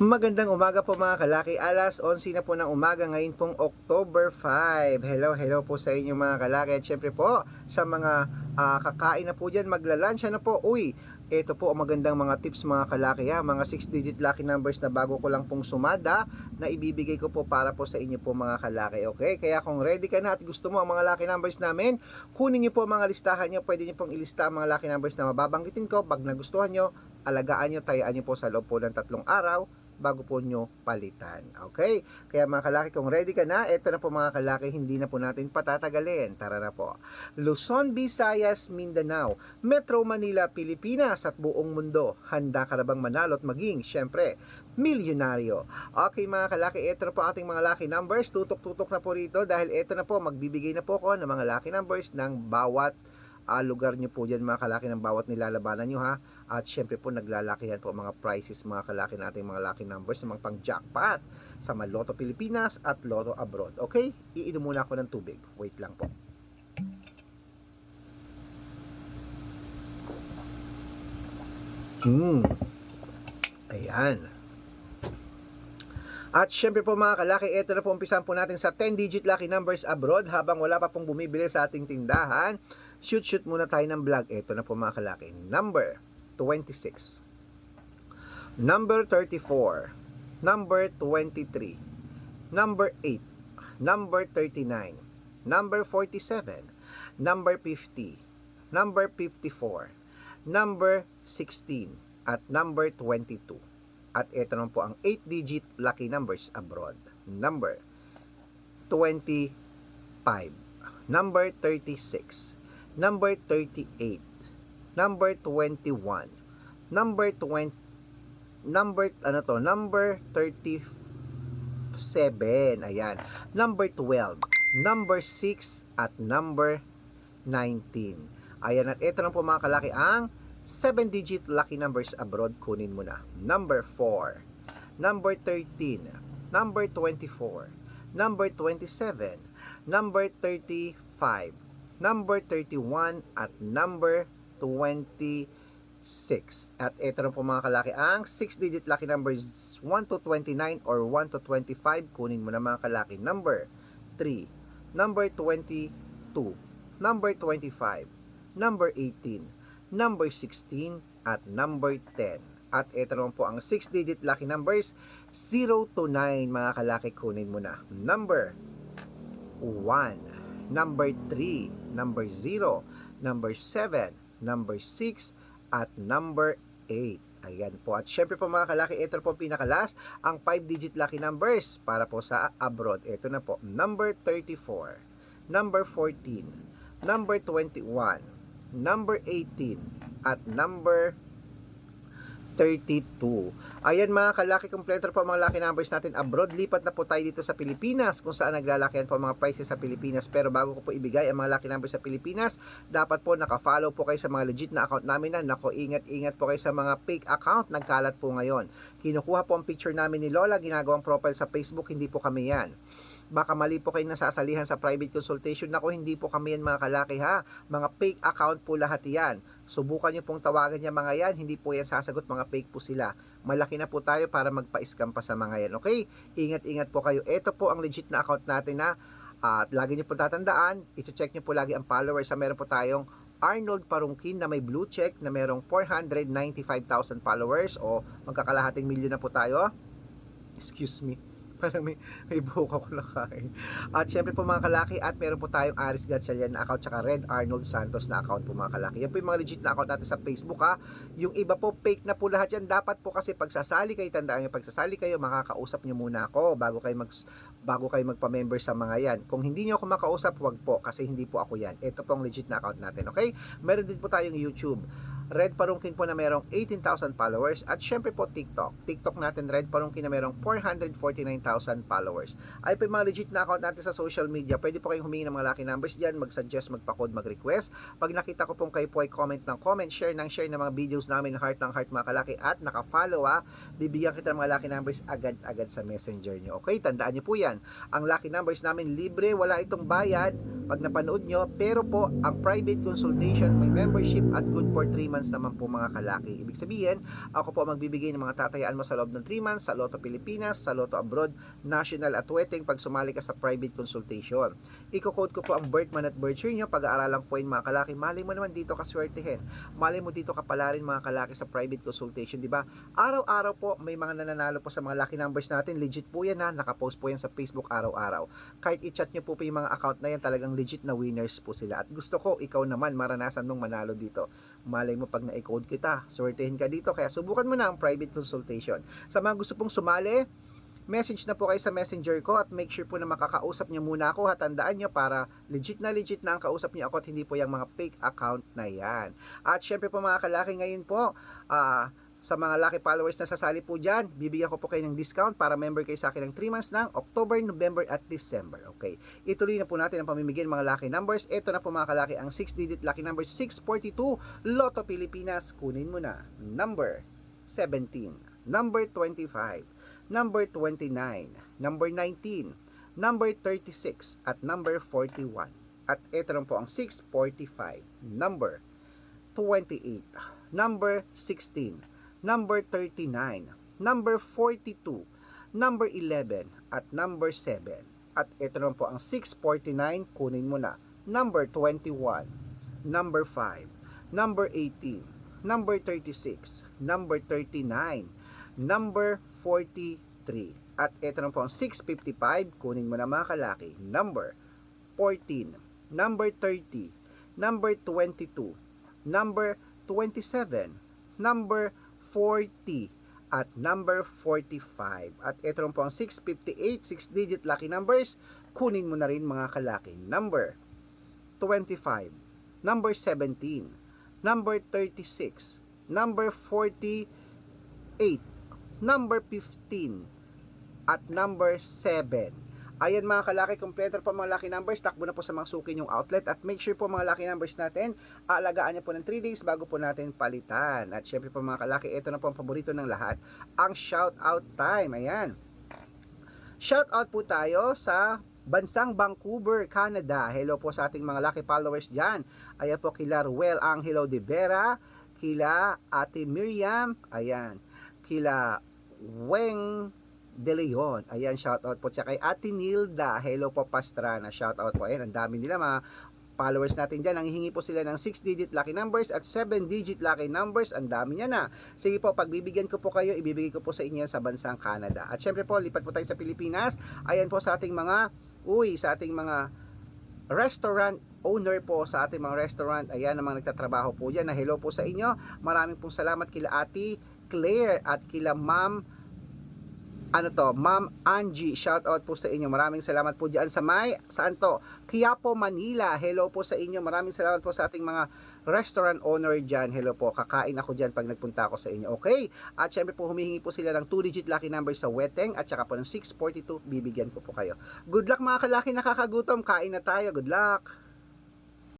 Magandang umaga po mga kalaki. Alas 11 na po ng umaga ngayon pong October 5. Hello, hello po sa inyo mga kalaki. At syempre po sa mga ah, kakain na po dyan, maglalansya na po. Uy, ito po ang magandang mga tips mga kalaki ha. Mga 6 digit lucky numbers na bago ko lang pong sumada na ibibigay ko po para po sa inyo po mga kalaki. Okay? Kaya kung ready ka na at gusto mo ang mga lucky numbers namin, kunin niyo po mga listahan niyo. Pwede niyo pong ilista ang mga lucky numbers na mababanggitin ko. Pag nagustuhan niyo, alagaan niyo, tayaan niyo po sa loob po ng tatlong araw bago po nyo palitan. Okay? Kaya mga kalaki, kung ready ka na, eto na po mga kalaki, hindi na po natin patatagalin. Tara na po. Luzon, Visayas, Mindanao, Metro Manila, Pilipinas at buong mundo. Handa ka na bang manalo at maging, syempre, milyonaryo. Okay mga kalaki, eto na po ating mga lucky numbers. Tutok-tutok na po rito dahil eto na po, magbibigay na po ko ng mga lucky numbers ng bawat ah, lugar nyo po dyan mga kalaki ng bawat nilalabanan nyo ha at syempre po naglalakihan po mga prizes mga kalaki nating mga lucky numbers sa mga pang jackpot sa mga Pilipinas at Lotto Abroad okay iinom muna ako ng tubig wait lang po Hmm. Ayan. At syempre po mga kalaki, ito na po umpisan po natin sa 10-digit lucky numbers abroad habang wala pa pong bumibili sa ating tindahan. Shoot shoot muna tayo ng vlog. Ito na po mga kalaki. Number 26. Number 34. Number 23. Number 8. Number 39. Number 47. Number 50. Number 54. Number 16. At number 22. At ito naman po ang 8-digit lucky numbers abroad. Number 25. Number 36. Number 38. Number 21. Number 20. Number, ano to? Number 37. Ayan. Number 12. Number 6. At number 19. Ayan. At ito na po mga kalaki ang 7-digit lucky numbers abroad, kunin mo na. Number 4, number 13, number 24, number 27, number 35, number 31, at number 26. At ito na po mga kalaki, ang 6-digit lucky numbers 1 to 29 or 1 to 25, kunin mo na mga kalaki. Number 3, number 22, number 25, number 18, number 16, at number 10. At ito naman po ang 6-digit lucky numbers, 0 to 9, mga kalaki, kunin mo na. Number 1, number 3, number 0, number 7, number 6, at number 8. Ayan po. At syempre po mga kalaki, ito po pinakalas, ang 5-digit lucky numbers para po sa abroad. Ito na po, number 34, number 14, number 21, number 18, at number 32. Ayan mga kalaki, kompleto po mga lucky numbers natin abroad. Lipat na po tayo dito sa Pilipinas kung saan naglalakihan po mga prices sa Pilipinas. Pero bago ko po ibigay ang mga lucky numbers sa Pilipinas, dapat po naka-follow po kayo sa mga legit na account namin na nako ingat-ingat po kayo sa mga fake account nagkalat po ngayon. Kinukuha po ang picture namin ni Lola, ginagawang profile sa Facebook, hindi po kami yan baka mali po kayo nasasalihan sa private consultation. Nako, hindi po kami yan mga kalaki ha. Mga fake account po lahat yan. Subukan nyo pong tawagan niya mga yan. Hindi po yan sasagot, mga fake po sila. Malaki na po tayo para magpa-scam pa sa mga yan. Okay? Ingat-ingat po kayo. Ito po ang legit na account natin na at lagi nyo po tatandaan, ito-check nyo po lagi ang followers sa meron po tayong Arnold Parungkin na may blue check na merong 495,000 followers o magkakalahating milyon na po tayo. Excuse me parang may, may buhok ako nakain. At syempre po mga kalaki, at meron po tayong Aris Gatchalian na account, tsaka Red Arnold Santos na account po mga kalaki. Yan po yung mga legit na account natin sa Facebook ha. Yung iba po, fake na po lahat yan. Dapat po kasi pagsasali kayo, tandaan nyo, pagsasali kayo, makakausap nyo muna ako bago kayo mag bago kayo magpa-member sa mga yan. Kung hindi nyo ako makausap, wag po, kasi hindi po ako yan. Ito po ang legit na account natin, okay? Meron din po tayong YouTube. Red Parungkin po na merong 18,000 followers at syempre po TikTok. TikTok natin Red Parungkin na merong 449,000 followers. Ay po yung mga legit na account natin sa social media. Pwede po kayong humingi ng mga lucky numbers diyan, mag-suggest, magpa-code, mag-request. Pag nakita ko pong kayo po ay comment ng comment, share ng share ng mga videos namin, heart ng heart mga kalaki at naka-follow ah, bibigyan kita ng mga lucky numbers agad-agad sa messenger nyo. Okay, tandaan nyo po yan. Ang lucky numbers namin libre, wala itong bayad pag napanood nyo, pero po ang private consultation, may membership at good for 3 months months naman po mga kalaki. Ibig sabihin, ako po magbibigay ng mga tatayaan mo sa loob ng 3 months sa Lotto Pilipinas, sa Lotto Abroad, National at Wedding pag sumali ka sa private consultation. Iko-code ko po ang birth month at birth year nyo, pag-aaralan po yun mga kalaki. Mali mo naman dito kaswertehin. Mali mo dito kapalarin mga kalaki sa private consultation, di ba? Araw-araw po may mga nananalo po sa mga lucky numbers natin. Legit po yan ha, nakapost po yan sa Facebook araw-araw. Kahit i-chat nyo po po yung mga account na yan, talagang legit na winners po sila. At gusto ko, ikaw naman, maranasan mong manalo dito. Malay mo pag na-code kita, swertehin ka dito. Kaya subukan mo na ang private consultation. Sa mga gusto pong sumali, message na po kayo sa messenger ko at make sure po na makakausap niyo muna ako at tandaan niyo para legit na legit na ang kausap niyo ako at hindi po yung mga fake account na yan. At syempre po mga kalaki ngayon po, ah, sa mga lucky followers na sasali po dyan, bibigyan ko po kayo ng discount para member kayo sa akin ng 3 months ng October, November at December. Okay. Ituloy na po natin ang pamimigay ng mga lucky numbers. Ito na po mga kalaki ang 6-digit lucky number 642 Lotto Pilipinas. Kunin mo na. Number 17, number 25, number 29, number 19, number 36 at number 41. At ito na po ang 645, number 28, number 16, number 39, number 42, number 11, at number 7. At ito naman po ang 649, kunin mo na. Number 21, number 5, number 18, number 36, number 39, number 43. At ito naman po ang 655, kunin mo na mga kalaki. Number 14, number 30, number 22, number 27, number 40 at number 45. At ito rin po ang 658, 6-digit lucky numbers. Kunin mo na rin mga kalaki. Number 25, number 17, number 36, number 48, number 15, at number 7. Ayan mga kalaki, kompleto po mga lucky numbers. Takbo na po sa mga suki yung outlet. At make sure po mga lucky numbers natin, aalagaan niyo po ng 3 days bago po natin palitan. At syempre po mga kalaki, ito na po ang paborito ng lahat, ang shout out time. Ayan. Shout out po tayo sa bansang Vancouver, Canada. Hello po sa ating mga lucky followers dyan. Ayan po kila Ruel Angelo de Vera, kila Ate Miriam, ayan, kila Weng De Leon. Ayan, shout out po siya kay Ate Nilda. Hello po Pastrana. Shout out po. Ayan, ang dami nila mga followers natin dyan. Nanghihingi po sila ng 6-digit lucky numbers at 7-digit lucky numbers. Ang dami niya na. Sige po, pagbibigyan ko po kayo, ibibigay ko po sa inyo sa bansang Canada. At syempre po, lipat po tayo sa Pilipinas. Ayan po sa ating mga, uy, sa ating mga restaurant owner po sa ating mga restaurant. Ayan, ang mga nagtatrabaho po dyan. Na hello po sa inyo. Maraming pong salamat kila Ate Claire at kila Ma'am ano to, Ma'am Angie, shout out po sa inyo. Maraming salamat po diyan sa may, saan to? Quiapo, Manila. Hello po sa inyo. Maraming salamat po sa ating mga restaurant owner diyan. Hello po. Kakain ako diyan pag nagpunta ako sa inyo. Okay? At syempre po humihingi po sila ng 2-digit lucky number sa Weteng at saka po ng 642. Bibigyan ko po kayo. Good luck mga kalaki nakakagutom. Kain na tayo. Good luck.